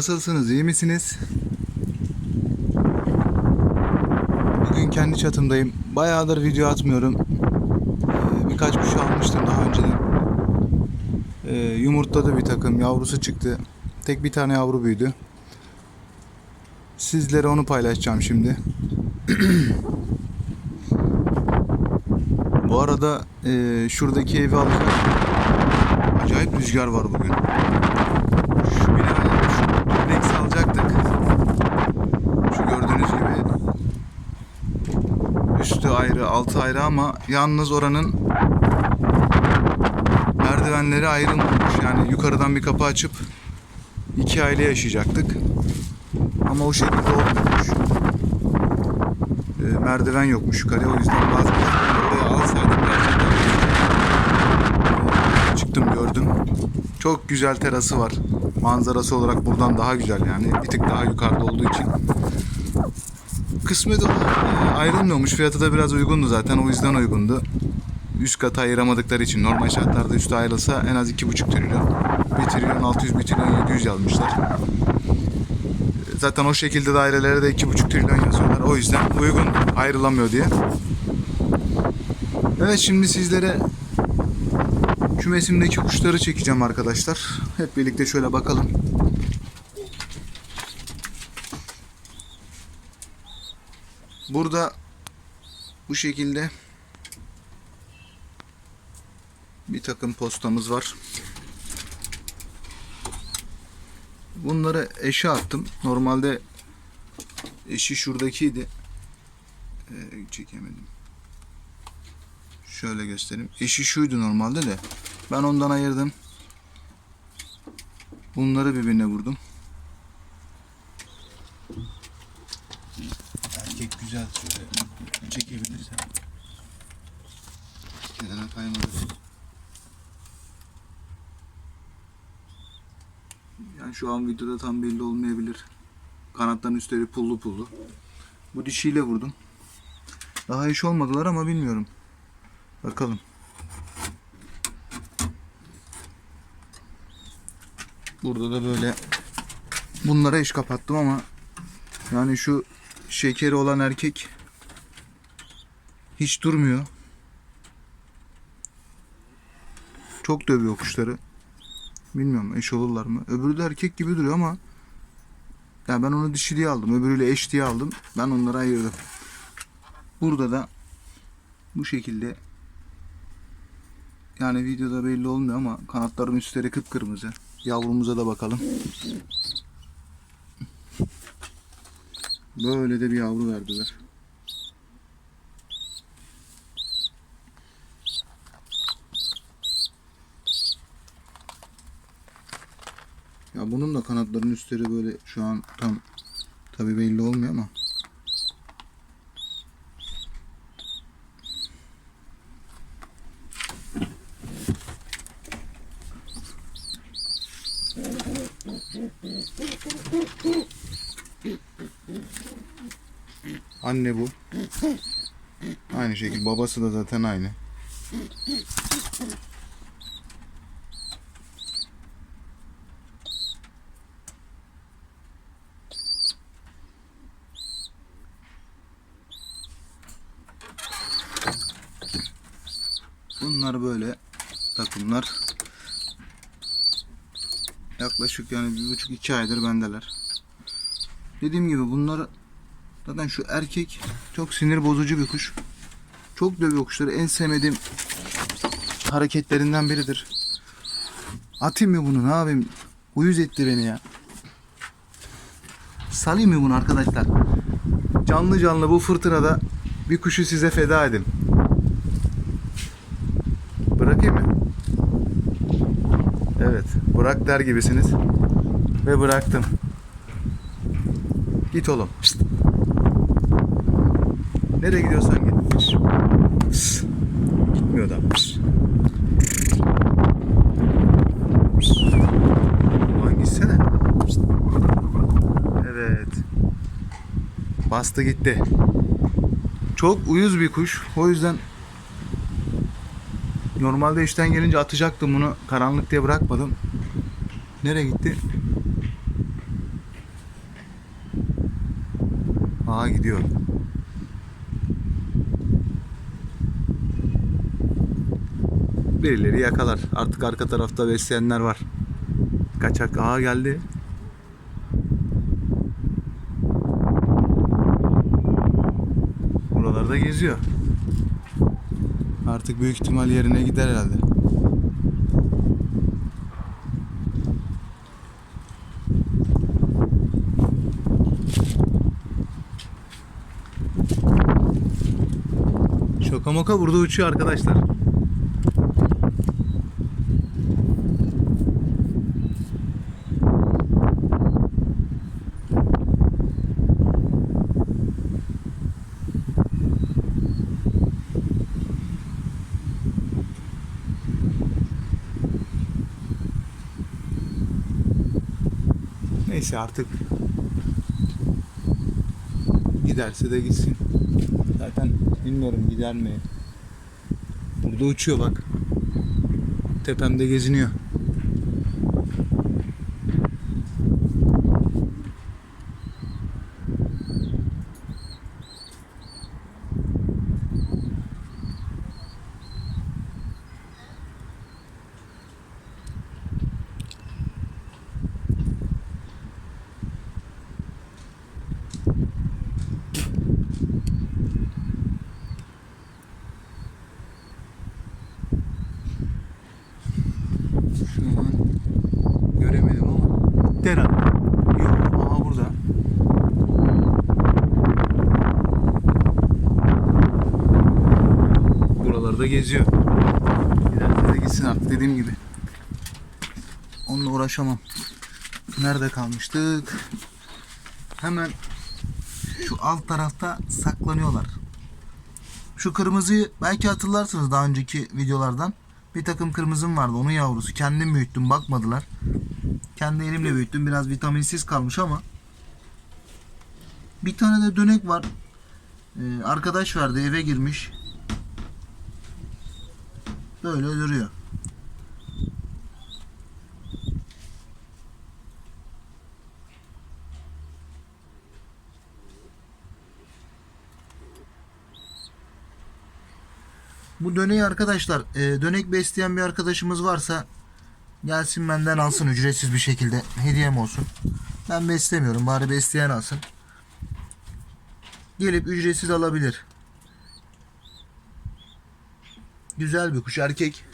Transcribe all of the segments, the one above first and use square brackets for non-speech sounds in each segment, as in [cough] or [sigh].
Nasılsınız? iyi misiniz? Bugün kendi çatımdayım. Bayağıdır video atmıyorum. Ee, birkaç kuş almıştım daha önceden. Ee, yumurtladı bir takım. Yavrusu çıktı. Tek bir tane yavru büyüdü. Sizlere onu paylaşacağım şimdi. [clears throat] Bu arada e, şuradaki evi alacağım. Acayip rüzgar var bugün. Şu binayı, şu dubleks alacaktık. Şu gördüğünüz gibi üstü ayrı, altı ayrı ama yalnız oranın merdivenleri ayrılmamış. Yani yukarıdan bir kapı açıp iki aile yaşayacaktık. Ama o şekilde olmuyormuş. Ee, merdiven yokmuş yukarıya o yüzden vazgeçtim. Oraya alsaydım çıktım gördüm. Çok güzel terası var. Manzarası olarak buradan daha güzel yani. Bir tık daha yukarıda olduğu için. Kısmet olarak e, ayrılmıyormuş. Fiyatı da biraz uygundu zaten. O yüzden uygundu. Üst kata ayıramadıkları için normal şartlarda üstü ayrılsa en az 2,5 trilyon. 1 trilyon 600, 1 trilyon 700 yazmışlar. Zaten o şekilde dairelere de 2,5 trilyon yazıyorlar. O yüzden uygun ayrılamıyor diye. Evet şimdi sizlere kümesimdeki kuşları çekeceğim arkadaşlar. Hep birlikte şöyle bakalım. Burada bu şekilde bir takım postamız var. Bunları eşe attım. Normalde eşi şuradakiydi. Ee, çekemedim. Şöyle göstereyim. Eşi şuydu normalde de. Ben ondan ayırdım. Bunları birbirine vurdum. Erkek güzel şöyle çekebilirsen. Kenara kaymadı. Yani şu an videoda tam belli olmayabilir. Kanatların üstleri pullu pullu. Bu dişiyle vurdum. Daha iş olmadılar ama bilmiyorum. Bakalım. Burada da böyle bunlara eş kapattım ama yani şu şekeri olan erkek hiç durmuyor. Çok dövüyor kuşları. Bilmiyorum eş olurlar mı? Öbürü de erkek gibi duruyor ama ya ben onu dişi diye aldım. Öbürüyle eş diye aldım. Ben onları ayırdım. Burada da bu şekilde yani videoda belli olmuyor ama kanatların üstleri kıpkırmızı. Yavrumuza da bakalım. Böyle de bir yavru verdiler. Ya bunun da kanatların üstleri böyle şu an tam tabi belli olmuyor ama Anne bu. Aynı şekilde babası da zaten aynı. Bunlar böyle takımlar. Yaklaşık yani bir buçuk iki aydır bendeler. Dediğim gibi bunlar zaten şu erkek çok sinir bozucu bir kuş. Çok dövüyor kuşları. En sevmediğim hareketlerinden biridir. Atayım mı bunu ne yapayım? Uyuz etti beni ya. Salayım mı bunu arkadaşlar? Canlı canlı bu fırtınada bir kuşu size feda edin. Bırakayım mı? Evet, bırak der gibisiniz. Ve bıraktım. Git oğlum. Pişt. Nereye gidiyorsan git. Gitmiyor da. Aman gitsene. Evet. Bastı gitti. Çok uyuz bir kuş. O yüzden normalde işten gelince atacaktım bunu. Karanlık diye bırakmadım. Nereye gitti? Aa gidiyor. Birileri yakalar. Artık arka tarafta besleyenler var. Kaçak aha geldi. Buralarda geziyor. Artık büyük ihtimal yerine gider herhalde. Şoka moka burada uçuyor arkadaşlar. Neyse artık giderse de gitsin. Zaten bilmiyorum gider mi? Burada uçuyor bak. Tepemde geziniyor. Şu an göremedim ama herhalde. Yok aha burada. Buralarda geziyor. Giderse de gitsin artık dediğim gibi. Onunla uğraşamam. Nerede kalmıştık? Hemen şu alt tarafta saklanıyorlar. Şu kırmızıyı belki hatırlarsınız daha önceki videolardan. Bir takım kırmızım vardı onun yavrusu. Kendim büyüttüm bakmadılar. Kendi elimle büyüttüm. Biraz vitaminsiz kalmış ama. Bir tane de dönek var. Ee, arkadaş verdi eve girmiş. Böyle duruyor. Bu döneği arkadaşlar e, dönek besleyen bir arkadaşımız varsa gelsin benden alsın ücretsiz bir şekilde hediyem olsun. Ben beslemiyorum bari besleyen alsın. Gelip ücretsiz alabilir. Güzel bir kuş erkek.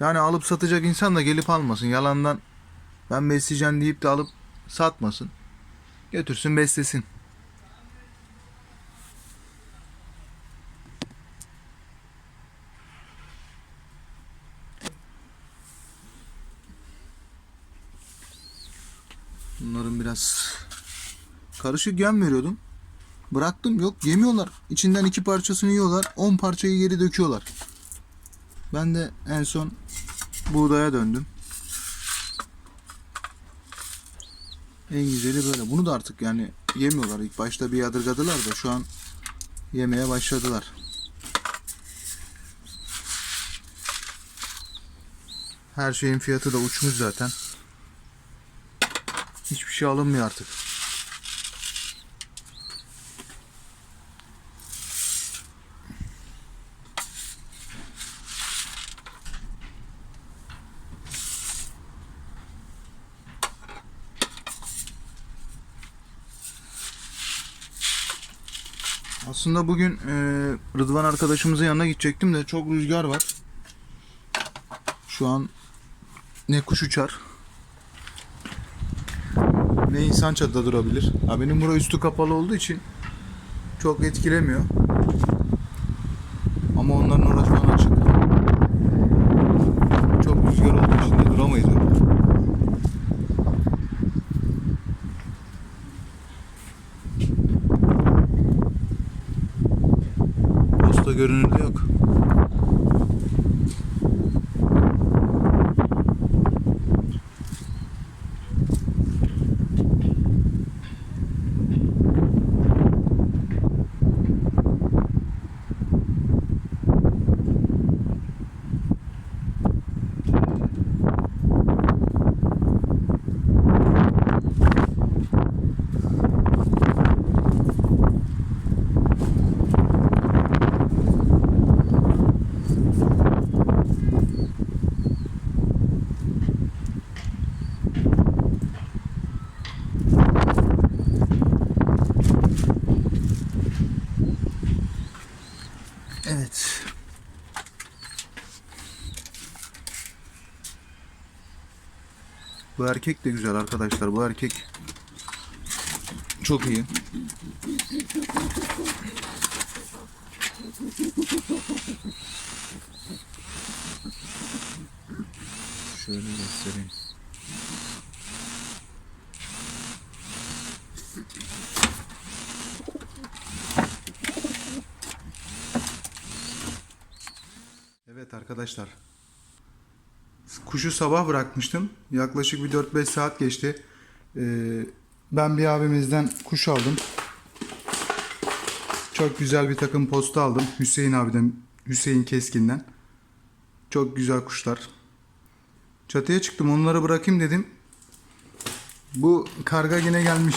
Yani alıp satacak insan da gelip almasın. Yalandan ben besleyeceğim deyip de alıp satmasın. Götürsün beslesin. Bunların biraz karışık yem veriyordum. Bıraktım yok yemiyorlar. İçinden iki parçasını yiyorlar. 10 parçayı geri döküyorlar. Ben de en son buğdaya döndüm. En güzeli böyle. Bunu da artık yani yemiyorlar. İlk başta bir yadırgadılar da şu an yemeye başladılar. Her şeyin fiyatı da uçmuş zaten. Hiçbir şey alınmıyor artık. Aslında bugün e, Rıdvan arkadaşımızın yanına gidecektim de çok rüzgar var. Şu an ne kuş uçar ne insan çatıda durabilir. Ha benim bura üstü kapalı olduğu için çok etkilemiyor. Bu erkek de güzel arkadaşlar. Bu erkek çok iyi. Şöyle göstereyim. Evet arkadaşlar. Kuşu sabah bırakmıştım. Yaklaşık bir 4-5 saat geçti. Ee, ben bir abimizden kuş aldım. Çok güzel bir takım posta aldım. Hüseyin abiden, Hüseyin Keskin'den. Çok güzel kuşlar. Çatıya çıktım onları bırakayım dedim. Bu karga yine gelmiş.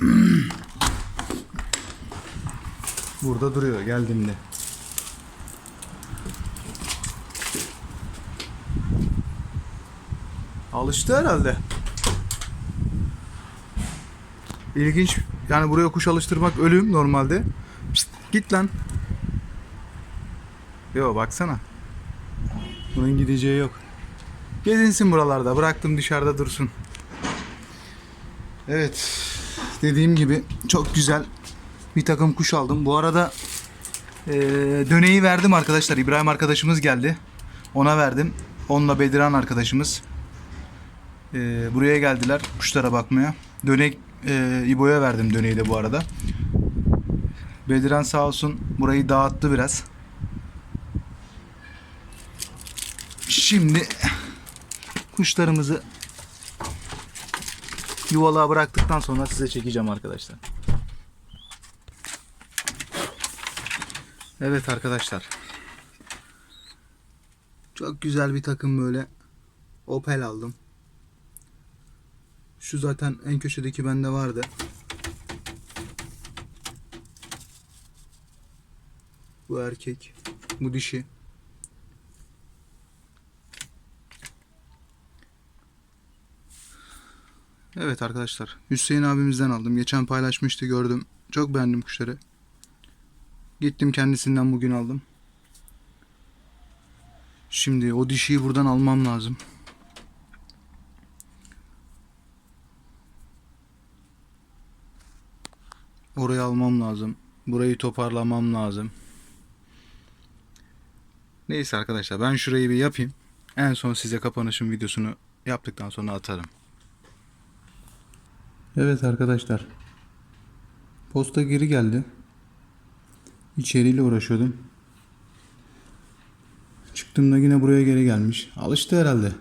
[clears throat] Burada duruyor geldiğimde. Alıştı herhalde. İlginç. Yani buraya kuş alıştırmak ölüm normalde. Pişt, git lan. Yo baksana. Bunun gideceği yok. Gezinsin buralarda. Bıraktım dışarıda dursun. Evet. Dediğim gibi çok güzel bir takım kuş aldım. Bu arada eee, döneyi verdim arkadaşlar. İbrahim arkadaşımız geldi. Ona verdim. Onunla Bediran arkadaşımız. Eee, buraya geldiler kuşlara bakmaya. Dönek eee, İbo'ya verdim döneyi de bu arada. Bediran sağ olsun burayı dağıttı biraz. Şimdi kuşlarımızı yuvalığa bıraktıktan sonra size çekeceğim arkadaşlar. Evet arkadaşlar. Çok güzel bir takım böyle Opel aldım. Şu zaten en köşedeki bende vardı. Bu erkek. Bu dişi. Evet arkadaşlar. Hüseyin abimizden aldım. Geçen paylaşmıştı gördüm. Çok beğendim kuşları. Gittim kendisinden bugün aldım. Şimdi o dişiyi buradan almam lazım. Orayı almam lazım. Burayı toparlamam lazım. Neyse arkadaşlar ben şurayı bir yapayım. En son size kapanışın videosunu yaptıktan sonra atarım. Evet arkadaşlar. Posta geri geldi. İçeriyle uğraşıyordum. Çıktığımda yine buraya geri gelmiş. Alıştı herhalde.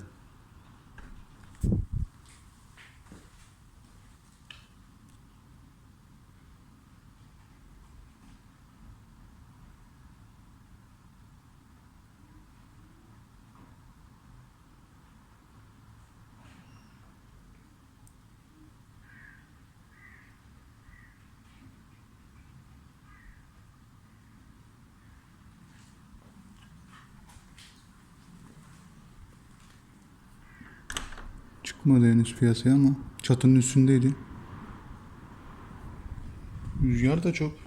Çıkmadı henüz piyasaya ama çatının üstündeydi. Rüzgar da çok.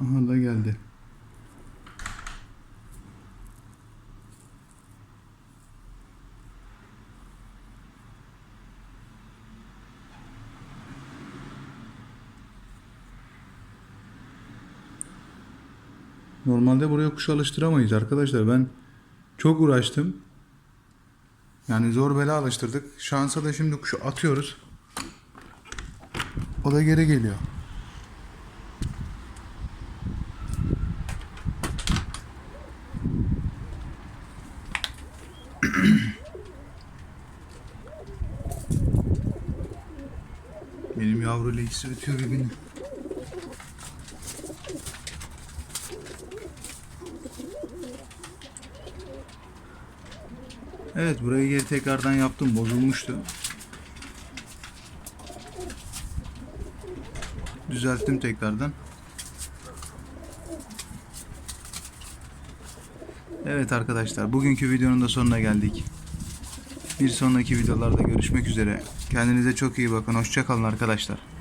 Aha da geldi. Normalde buraya kuş alıştıramayız arkadaşlar. Ben çok uğraştım. Yani zor bela alıştırdık. Şansa da şimdi kuşu atıyoruz. O da geri geliyor. Benim yavruyla ikisi ötüyor birbirini. Evet burayı geri tekrardan yaptım. Bozulmuştu. Düzelttim tekrardan. Evet arkadaşlar bugünkü videonun da sonuna geldik. Bir sonraki videolarda görüşmek üzere. Kendinize çok iyi bakın. Hoşçakalın arkadaşlar.